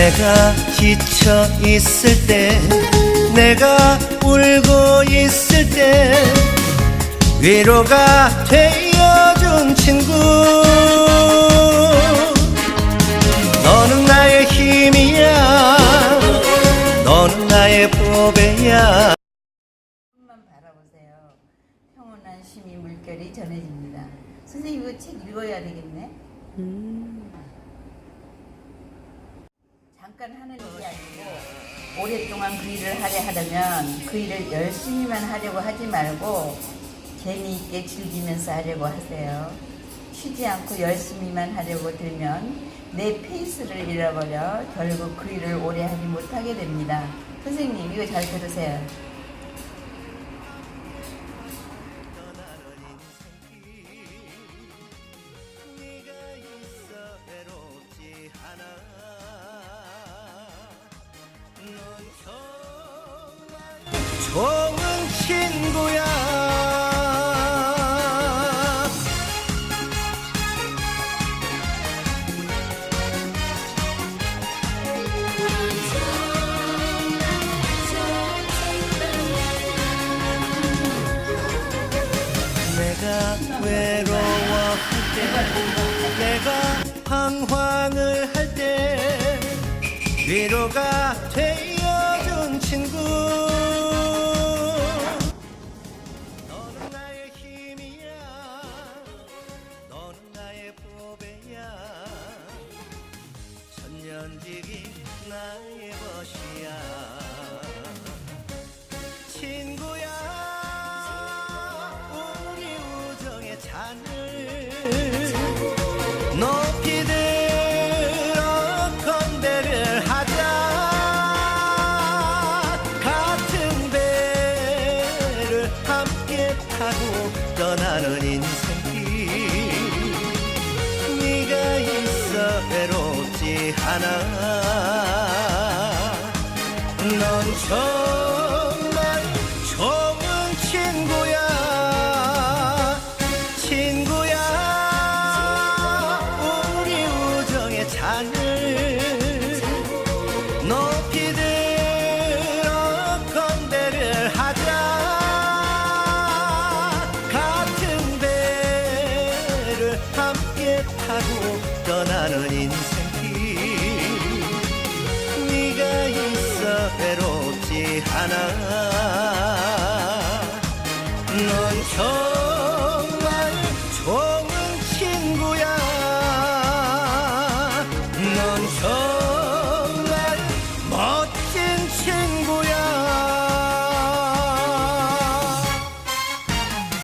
내가 지쳐 있을 때 내가 울고 있을 때 위로가 되어준 친구 너는 나의 힘이야 너는 나의 보배야 만 바라보세요. 평온한 심이 물결이 전해집니다. 선생님 이거 책 읽어야 되겠네. 잠깐 하는 일이 아니고 오랫동안 그 일을 하려 하려면 그 일을 열심히만 하려고 하지 말고 재미있게 즐기면서 하려고 하세요. 쉬지 않고 열심히만 하려고 들면 내 페이스를 잃어버려 결국 그 일을 오래 하지 못하게 됩니다. 선생님 이거 잘 들으세요. 좋은 친구야. 내가 외로워할 때 내가 방황을 할 때 위로가 되 천년지기 나의 것이야. 친구야 우리 우정의 잔을 높이 들어 건배를 하자. 같은 배를 함께 타고 떠나는 인생 않아 넌 정말 좋은 친구야. 친구야. 우리 우정의 잔을 높이 들어 건배를 하자. 같은 배를 함께 타고 떠나는 인생 않아 넌 정.